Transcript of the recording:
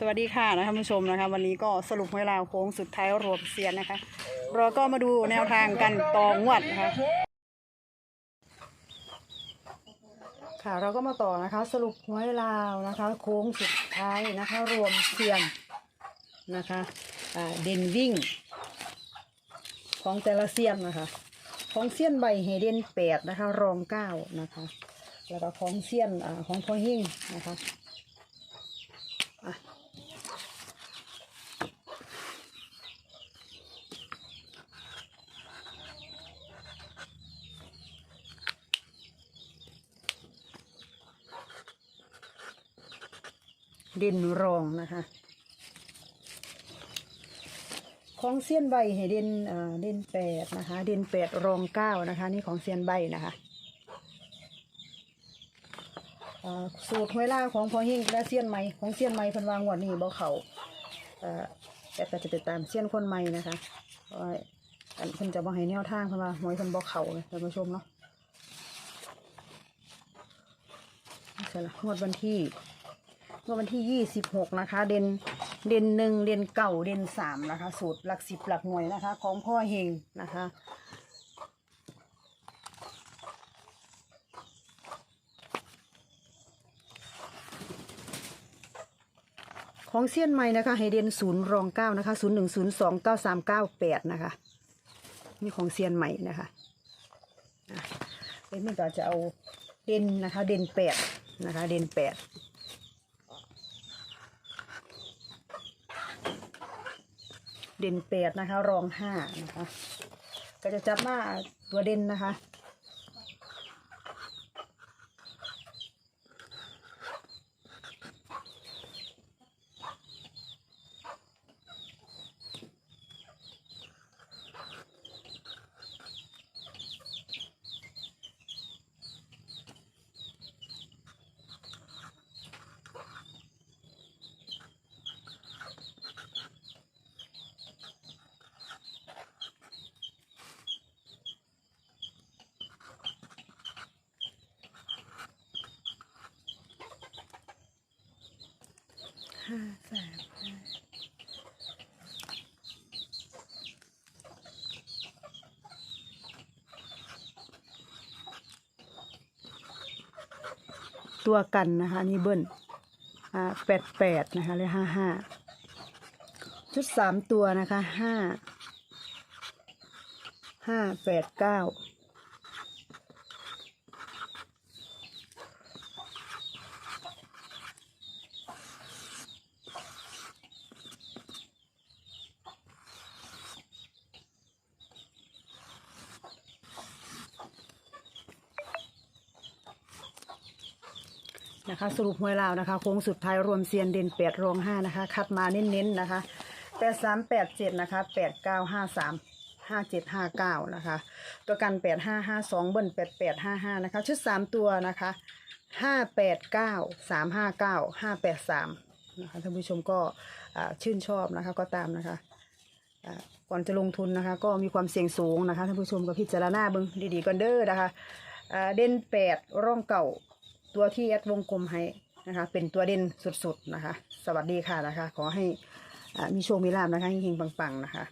สวัสดีค่ะนะคะท่านผู้ชมนะคะ วันนี้ก็สรุปเวลาโค้งสุดท้ายรวมเซียนนะคะเราก็มาดูแนวทางกันต่องวดนะคะค่ะเราก็มาต่อนะคะ สรุปหวยลาวนะคะ โค้งสุดท้ายนะคะ รวมเซียนนะคะเด่นวิ่ง ของแต่ละเซียนนะคะ ของเซียนใบเฮเดนแปดนะคะ รองเก้านะคะ แล้วก็ของเซียนอของพ่อหิ่งนะคะ ด่นรองนะคะ ของเซียนใบให้เด่นเอ่อเด่นแปดนะคะเด่นแปดรองเก้านะคะ นี่ของเซียนใบนะคะอ่าสูตรหวยล่าของพอเฮงและเซียนใหม่ของเซียนใหม่เพันวางวดนี้บ่เขาเอ่อแต่จะติดตามเซียนคนใหม่นะคะอันเพิ่นจะบ่ให้แนวทางเพิ่นว่าหวยเพิ่นบ่เขาเลยท่านผู้ชมเนาะนี่ใช่ละงวดวันที่ งวดวันที่ยี่สิบหกนะคะ เด่นเด่นหนึ่งเด่นเก่าเด่นสามนะคะ สูตรหลักสิบหลักหน่วยนะคะ ของพ่อเฮงนะคะของเซียนใหม่นะคะให้เดนศูนย์รองเก้านะคะศูนย์หนึ่งศูนย์สองเก้าสามเก้าแปดนะคะนี่ของเซียนใหม่นะคะเอ็มก็จะเอาเด่นนะคะ เด่นแปดนะคะ เด่นแปด เด่นแปดนะคะ รองห้านะคะ ก็จะจับมาตัวเด่นนะคะ ห้าสามห้าตัวกันนะคะนี่เบิ้ลอ่าแปดแปดนะคะเลยห้าห้าชุดสามตัวนะคะห้าห้าแปดเก้า นะคะ สรุปหวยลาวนะคะโค้งสุดท้ายรวมเซียนเด่นแปดรองห้านะคะ คัดมาเน้นๆนะคะแปดสามแปดเจ็ดนะคะแปดเก้าห้าสามห้าเจ็ดห้าเก้านะคะ ตัวกันแปดห้าห้าสองเบิ้ลแปดแปดห้าห้านะคะ ชุดสามตัวนะคะห้าแปดเก้าสามห้าเก้าห้าแปดสามนะคะท่านผู้ชมก็ชื่นชอบนะคะก็ตามนะคะก่อนจะลงทุนนะคะ ก็มีความเสี่ยงสูงนะคะท่านผู้ชมก็พิจารณาเบิ้งดีๆก่อนเด้อนะคะเด่นแปดร่องเก่า ตัวที่แอดวงกลมให้นะคะ เป็นตัวเด่นสุดๆนะคะ สวัสดีค่ะนะคะ ขอให้มีโชคมีลาบนะคะเฮงๆปังๆนะคะ